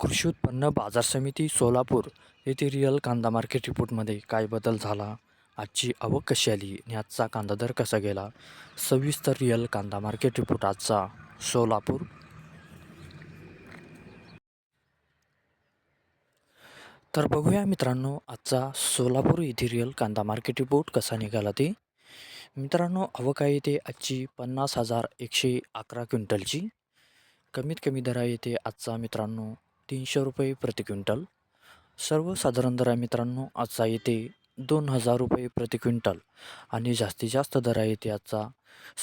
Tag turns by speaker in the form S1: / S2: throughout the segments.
S1: कृषी उत्पन्न बाजार समिती सोलापूर येथे रिअल कांदा मार्केट रिपोर्टमध्ये काय बदल झाला? आजची आवक कशी आली आणि आजचा कांदा दर कसा गेला? सविस्तर रिअल कांदा मार्केट रिपोर्ट आजचा सोलापूर. तर बघूया मित्रांनो आजचा सोलापूर येथे रिअल कांदा मार्केट रिपोर्ट कसा निघाला ते. मित्रांनो आवक आहे ते आजची पन्नास हजार एकशे अकरा क्विंटलची. कमीत कमी दरा येते आजचा मित्रांनो तीनशे रुपये प्रति क्विंटल. सर्वसाधारण दर आहे मित्रांनो आजचा येते दोन हजार रुपये प्रति क्विंटल आणि जास्तीत जास्त दर आहे येते आजचा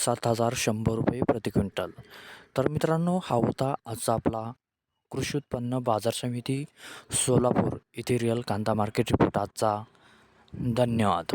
S1: सात हजार शंभर रुपये प्रति क्विंटल. तर मित्रांनो हा होता आजचा आपला कृषी उत्पन्न बाजार समिती सोलापूर येथे रिअल कांदा मार्केट रिपोर्ट आजचा. धन्यवाद.